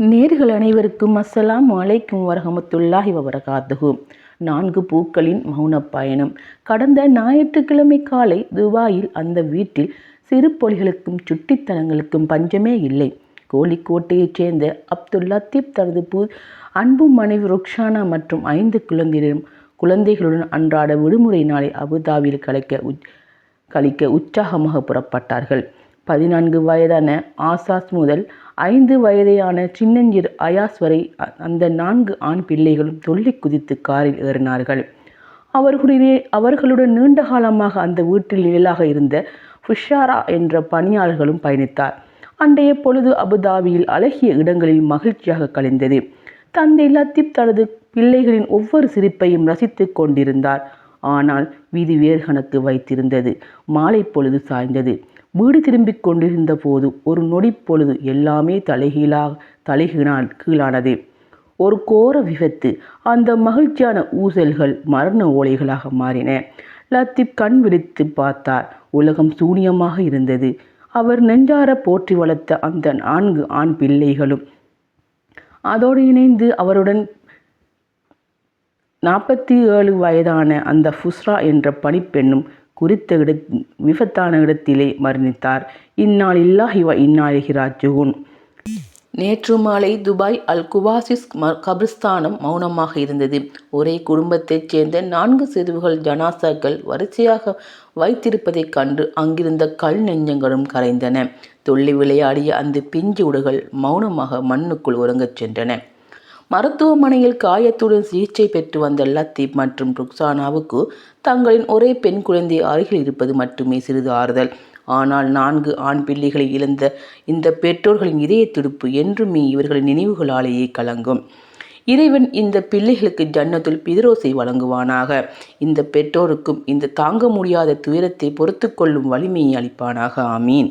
நேர்கள் அனைவருக்கும் அஸ்ஸலாம் வலைக்கும் வரகமத்துல்லாஹி வபரகாத்துஹு. நான்கு பூக்களின் மௌன பயணம். கடந்த ஞாயிற்றுக்கிழமை காலை துபாயில் அந்த வீட்டில் சிறு பொலிகளுக்கும் சுட்டித்தனங்களுக்கும் பஞ்சமே இல்லை. கோழிக்கோட்டையைச் சேர்ந்த அப்துல் லத்தீப் தனது பூ அன்பு மனைவி ருக்ஷானா மற்றும் ஐந்து குழந்தைகளும் குழந்தைகளுடன் அன்றாட விடுமுறை நாளை அபுதாபியில் கலைக்க உ கழிக்க உற்சாகமாக புறப்பட்டார்கள். பதினான்கு வயதான ஆசாஸ் முதல் ஐந்து வயதையான சின்னஞ்சிறு அயாஸ் வரை அந்த நான்கு ஆண் பிள்ளைகளும் துள்ளி குதித்து காரில் ஏறினார்கள். அவர்களுடைய அவர்களுடன் நீண்ட காலமாக அந்த வீட்டில் நிழலாக இருந்த ஃபுஷாரா என்ற பணியாளர்களும் பயணித்தார். அன்றைய பொழுது அபுதாபியில் அழகிய இடங்களில் மகிழ்ச்சியாக கழிந்தது. தந்தை லத்தீப் தனது பிள்ளைகளின் ஒவ்வொரு சிரிப்பையும் ரசித்துக் கொண்டிருந்தார். ஆனால் வீதி வேர்கணக்கு வைத்திருந்தது. மாலை பொழுது சாய்ந்தது. வீடு திரும்பிக் கொண்டிருந்த போது ஒரு நொடி பொழுது எல்லாமே தலைகீழா தலைகீழால் கீழானது. ஒரு கோர விபத்து. அந்த மகிழ்ச்சியான ஊசல்கள் மரண ஓலைகளாக மாறின. லத்தீப் கண் விழித்து பார்த்தார். உலகம் சூனியமாக இருந்தது. அவர் நெஞ்சார போற்றி வளர்த்த அந்த நான்கு ஆண் பிள்ளைகளும். அதோடு இணைந்து அவருடன் நாற்பத்தி ஏழு வயதான அந்த ஃபுஸ்ரா என்ற பணிப்பெண்ணும் குறித்த இட விபத்தான இடத்திலே மரணித்தார். இந்நாளில்லாஹி வ இந்நாளிகி ராஜுகுன் நேற்று மாலை துபாய் அல் குவாசிஸ் ம- கபிரிஸ்தானம் மௌனமாக இருந்தது. ஒரே குடும்பத்தைச் சேர்ந்த நான்கு சிறுவுகள் ஜனாசாக்கள் வரிசையாக வைத்திருப்பதைக் கண்டு அங்கிருந்த கல் நெஞ்சங்களும் கரைந்தன. துள்ளி விளையாடிய அந்த பிஞ்சு உடுகள் மௌனமாக மண்ணுக்குள் உறங்கச் சென்றன. மருத்துவமனையில் காயத்துடன் சிகிச்சை பெற்று வந்த லத்தீப் மற்றும் ருக்சானாவுக்கு தங்களின் ஒரே பெண் குழந்தை அருகில் இருப்பது மட்டுமே சிறிது ஆறுதல். ஆனால் நான்கு ஆண் பிள்ளைகளை இழந்த இந்த பெற்றோர்களின் இதய துடுப்பு என்றுமே இவர்களின் நினைவுகளாலேயே கலங்கும். இறைவன் இந்த பிள்ளைகளுக்கு ஜன்னத்துள் பிதிரோசை வழங்குவானாக. இந்த பெற்றோருக்கும் இந்த தாங்க முடியாத துயரத்தை பொறுத்துக்கொள்ளும் வலிமையை அளிப்பானாக. ஆமீன்.